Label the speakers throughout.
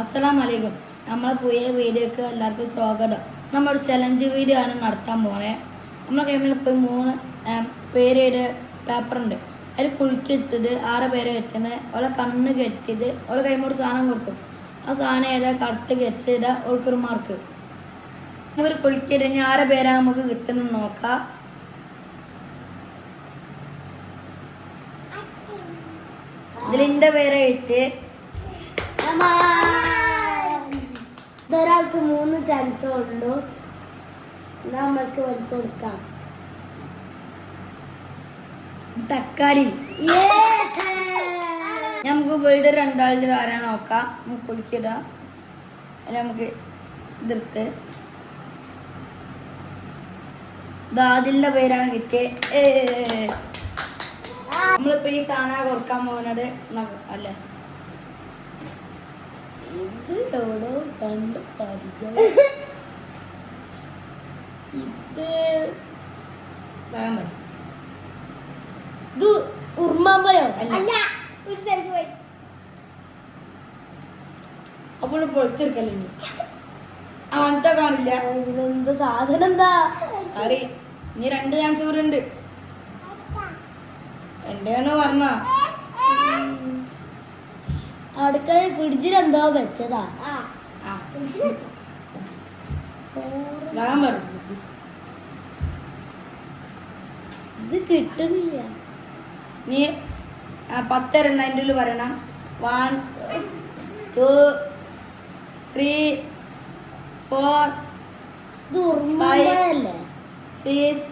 Speaker 1: അസ്സലാം വലൈക്കും നമ്മൾ പുതിയ വീഡിയോക്ക് എല്ലാവർക്കും സ്വാഗതം. നമ്മളൊരു ചലഞ്ച് വീഡിയോ ആണ് നടത്താൻ പോണേ. നമ്മളെ കൈമിൽ ഇപ്പോൾ മൂന്ന് പേരുടെ പേപ്പറുണ്ട് അതിൽ കുളിക്കിട്ടത് ആറ് പേരെ കെട്ടുന്നത് ഓളെ കണ്ണ് കെട്ടിയത് ഓളെ കൈമോട് സാധനം കൊടുക്കും. ആ സാധനം ഏതാ? കറുത്ത് കെട്ടിയത് ഓൾക്കൊരു മാർക്ക് നമുക്കൊരു കുളിക്കിട്ട് ഇനി ആറ് പേരാ നമുക്ക് കിട്ടുന്നത് നോക്കാം. ഇതിൽ എന്റെ പേരെ ഇട്ട്
Speaker 2: ഒരാൾക്ക് മൂന്ന് ചാൻസ് ഉള്ളൂ. നമ്മൾക്ക് വഴി കൊടുക്കാം.
Speaker 1: തക്കാളി. നമുക്ക് വീട് രണ്ടാളിൽ ആരാ നോക്കാം. നമുക്ക് കുളിക്കിടാം നമുക്ക് ഇതെടുത്ത് ദാദിലിന്റെ പേരാണ് കിട്ടിയത് നമ്മളിപ്പോ ഈ സാധനം കൊടുക്കാൻ പോകുന്നത് അല്ല?
Speaker 2: എവിടോ കണ്ട് പരിചയം.
Speaker 1: ഇത്.
Speaker 2: ഇത് ഉർമ്മയോ
Speaker 1: അല്ല.
Speaker 2: ഒരു സെൻസ് പോയി.
Speaker 1: അപ്പോൾ പൊളിച്ചെടുക്കല്ലേ ഇനി? അങ്ങനത്തെ കാണില്ല.
Speaker 2: എന്ത് സാധനം എന്താ?
Speaker 1: അറി ഇനി രണ്ട് ചാൻസ് കൂടെ ഉണ്ട്. എന്റെയാണ് പറഞ്ഞ
Speaker 2: അടുക്കള ഫ്രിഡ്ജിൽ എന്തോ വെച്ചതാ? ഇത് കിട്ടണില്ല.
Speaker 1: നീ ആ, പത്ത് രണ്ട് അതിന്റെ ഉള്ളിൽ പറയണം. One two three four
Speaker 2: five
Speaker 1: six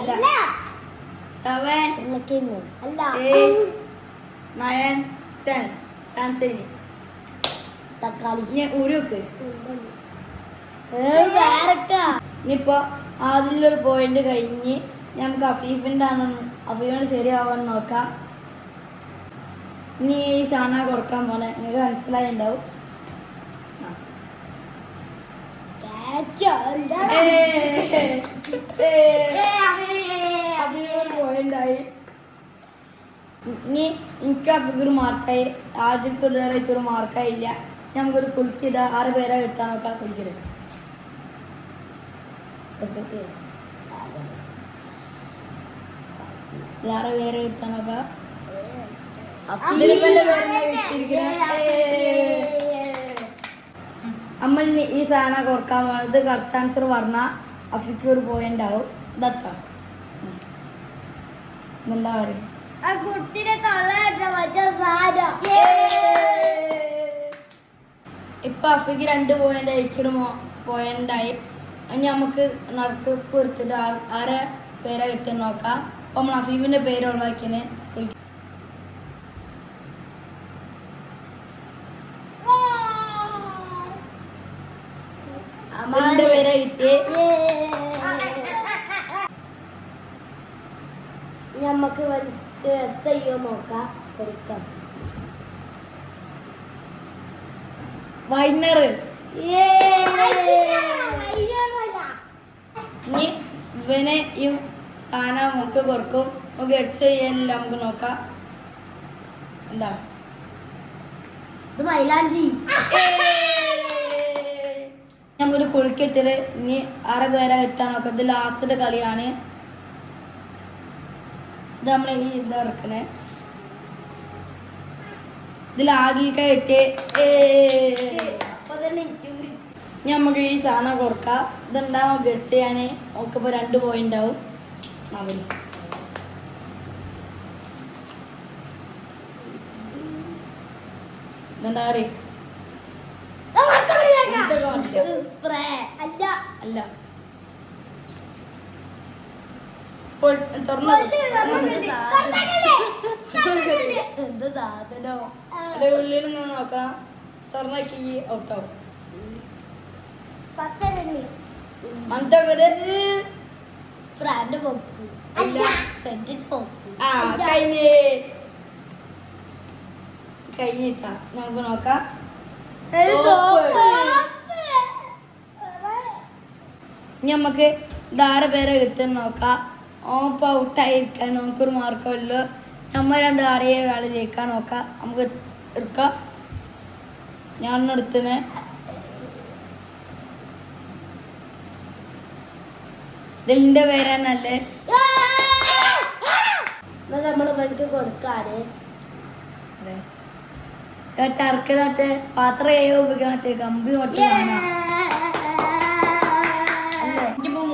Speaker 1: അല്ല. സെവൻ
Speaker 2: അല്ല.
Speaker 1: എയ്റ്റ് നയൻ ടെൻ ഇനി
Speaker 2: തക്കാളി
Speaker 1: ഉരുക്ക്
Speaker 2: വേറെക്കാ.
Speaker 1: ഇനിയിപ്പോ അതിലൊരു പോയിന്റ് കഴിഞ്ഞ് നമുക്ക് അഫീഫിന്റെ ആണെന്ന് അഫീഫിന് ശരിയാവാൻ നോക്കാം. ഇനി ഈ സാധനം കൊടുക്കാൻ പോണേ. നിങ്ങൾക്ക് മനസ്സിലായി ഉണ്ടാവും പോയിന്റായി ഇനി എനിക്ക് അപ്പൊക്കൊരു മാർക്കായി ആദ്യം കൂടുതലായിട്ട് ഒരു മാർക്കായില്ല നമുക്കൊരു കുളിച്ചിട ആറ് പേരെ കിട്ടാൻ നോക്കാം കുളിക്കരുത് ആറ് പേരെ കിട്ടാൻ നോക്കാം. നമ്മൾ ഈ സാധനം കുറയ്ക്കാൻ പോണത് കറക്റ്റ് ആൻസർ പറഞ്ഞാൽ അഫിക്ക് ഒരു പോയിന്റ് എന്താ പറയുക? ഇപ്പൊ അഫിക്ക് രണ്ട് പോയിന്റ് അയക്കണമോ പോയിന്റ് ആയി. ഇനി നമുക്ക് നറുക്ക് കൊടുത്തിട്ട് ആരെ പേരെ കിട്ടാൻ നോക്കാം. അപ്പൊ നമ്മൾ അഫീബിന്റെ പേര് ഒഴിവാക്കിന് രണ്ട് പേരെ കിട്ടി
Speaker 2: ഞമ്മക്ക് വന്നിട്ട് എസ് അയ്യോ നോക്കാം. കൊടുക്കാം
Speaker 1: ഇനി ഇവനെ ഈ സാധനം നമുക്ക് കൊടുക്കും നമുക്ക് എഡ്സ് ചെയ്യാനില്ല നമുക്ക് നോക്കാം. എന്താ?
Speaker 2: ഇത് മൈലാഞ്ചി.
Speaker 1: നമുക്കൊരു കുളിക്കത്തിൽ ഇനി ആറ് പേരെ കിട്ടാൻ നോക്കാം. ഇത് ലാസ്റ്റിന്റെ കളിയാണ്. ഇത് നമ്മൾ ഈ ഇത് ഇറക്കണേ ഇതിൽ ആദ്യമൊക്കെ
Speaker 2: കയറ്റി.
Speaker 1: ഇനി നമുക്ക് ഈ സാധനം കൊടുക്കാം. ഇതെന്താവും ഗഡ്സ് ചെയ്യാൻ നമുക്കിപ്പോൾ രണ്ട് പോയിന്റ് ആവും അവർ ഇതെന്താ പറയുക
Speaker 2: ആ, അടുത്ത കളി കേൾക്കാം.
Speaker 1: അടുത്ത കളി.
Speaker 2: ഇത് സ്പ്രേ അല്ല
Speaker 1: അല്ല ഇപ്പോൾ തുറന്നു എന്ത് സാധനോ? ഉള്ളിൽ നിന്ന് നോക്കണം. തുറന്നാക്കി ഔട്ടാവും
Speaker 2: പത്തരണ്ണി
Speaker 1: മണ്ടൊക്കെ
Speaker 2: സ്പ്രാൻഡ് ബോക്സ്. സെന്റിഡ് ബോക്സ്
Speaker 1: ആ കഴിഞ്ഞ്. കഴിഞ്ഞിട്ടാ. നമുക്ക് നോക്കാം. നമുക്ക് ധാര പേരെ കിട്ടുന്ന നോക്കാം. ഓപ്പ ഔട്ടായിരിക്കാൻ നമുക്കൊരു മാർക്കമല്ലോ നമ്മൾ രണ്ട് ആറേഴ് ഒരാൾ ജയിക്കാൻ നോക്കാം. നമുക്ക് എടുക്കാം. ഞാൻ എടുത്തിന്? ഇതിന്റെ പേരാണല്ലേ
Speaker 2: നമ്മൾ ഇവർക്ക് കൊടുക്കാണ്.
Speaker 1: ടർക്കിനകത്ത് പാത്രം ഏ ഉപയോഗിക്കാൻ കമ്പി കാണാം എനിക്കിപ്പോ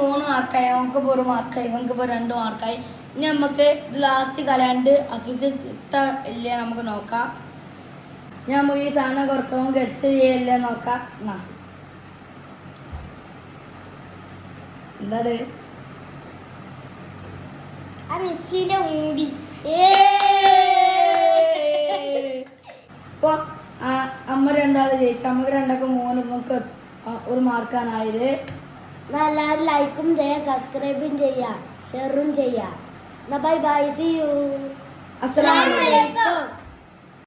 Speaker 1: മൂന്ന് മാർക്കായി അവൻക്കിപ്പോ ഒരു മാർക്കായി ഇവൻക്കിപ്പോ രണ്ട് മാർക്കായി ഇനി നമുക്ക് ലാസ്റ്റ് കലാണ്ട് അഫിക്ക് കിട്ട ഇല്ല നമുക്ക് നോക്കാം. ഞാൻ നമുക്ക് ഈ സാധനം കുറക്കവും ഗഡ്സ് ചെയ്യല്ലേ നോക്കാം. എന്നാ എന്താണ്
Speaker 2: ആ മിസ്സിന്റെ മൂടി
Speaker 1: ഇപ്പൊ അമ്മ രണ്ടാൾ ജയിച്ചു. അമ്മയ്ക്ക് രണ്ടൊക്കെ മൂന്ന് ഒരു മാർക്കാണായത്
Speaker 2: എന്നാ എല്ലാവരും ലൈക്കും ചെയ്യാം സബ്സ്ക്രൈബും ചെയ്യാം ഷെയറും ചെയ്യാം. എന്നാ ബൈ ബൈ സി യു
Speaker 1: അസ്സലാമു അലൈക്കും.
Speaker 2: അസ്സലാമലൈക്കും